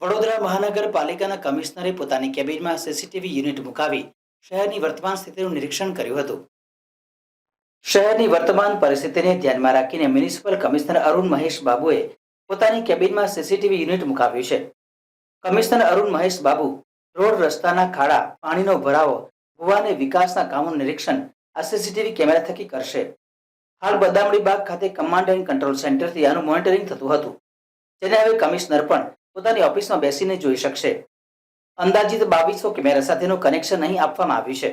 વડોદરા મહાનગરપાલિકાના કમિશનરે પોતાની કેબિનમાં સીસીટીવી યુનિટ મુકાવી શહેરની વર્તમાન સ્થિતિનું નિરીક્ષણ કર્યું હતું. શહેરની વર્તમાન પરિસ્થિતિને ધ્યાનમાં રાખીને મ્યુનિસિપલ કમિશનર અરુણ મહેશ બાબુએ પોતાની કેબિનમાં સીસીટીવી યુનિટ મુકાવ્યું છે. કમિશનર અરુણ મહેશ બાબુ રોડ રસ્તાના ખાડા, પાણીનો ભરાવો, ભુવાને વિકાસના કામોનું નિરીક્ષણ આ સીસીટીવી કેમેરા થકી કરશે. હાલ બદામડી બાગ ખાતે કમાન્ડ એન્ડ કંટ્રોલ સેન્ટરથી આનું મોનિટરિંગ થતું હતું. જેને હવે કમિશનર પણ પોતાની ઓફિસમાં બેસીને જોઈ શકશે. અંદાજિત બાવીસો કેમેરા સાથેનું કનેક્શન અહીં આપવામાં આવ્યું છે.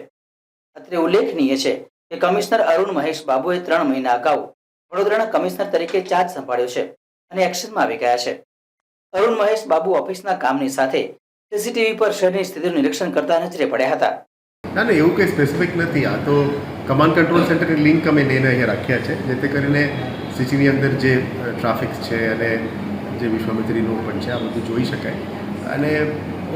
અત્રે ઉલ્લેખનીય છે કે કમિશનર અરુણ મહેશ બાબુએ ત્રણ મહિના અગાઉ વડોદરાના કમિશનર તરીકે ચાર્જ સંભાળ્યો છે અને એક્શનમાં આવી ગયા છે. અરુણ મહેશ બાબુ ઓફિસના કામની સાથે સીસીટીવી પર શહેરની સ્થિતિનું નિરીક્ષણ કરતા નજરે પડ્યા હતા. ના ના, એવું કંઈ સ્પેસિફિક નથી. આ તો કમાન્ડ કંટ્રોલ સેન્ટરની લિંક અમે લઈને અહીંયા રાખ્યા છે જેથી કરીને સિટીની અંદર જે ટ્રાફિક છે અને જે વિશ્વામિત્રીનું પણ છે આ બધું જોઈ શકાય. અને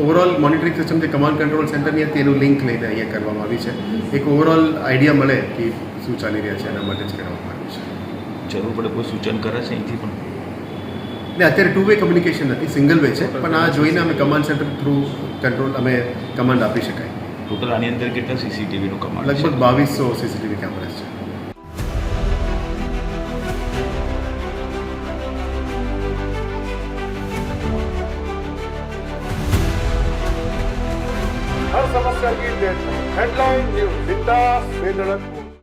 ઓવરઓલ મોનિટરિંગ સિસ્ટમ જે કમાન્ડ કંટ્રોલ સેન્ટરની હતી એનું લિંક લઈને અહીંયા કરવામાં આવી છે. એક ઓવરઓલ આઈડિયા મળે કે શું ચાલી રહ્યા છે એના માટે જ કરવામાં આવ્યું છે. જરૂર પડે કોઈ સૂચન કરે છે અહીંથી પણ? ને અત્યારે ટુ વે કમ્યુનિકેશન નથી સિંગલ વે છે પણ આ જોઈને અમે કમાન્ડ સેન્ટર થ્રુ કંટ્રોલ અમે કમાન્ડ આપી શકાય. ટોટલ આની અંદર કેટલા સીસીટીવીનું કમાન્ડ લગભગ બાવીસો સીસીટીવી કેમેરા છે. Headline news Vikas Vedalak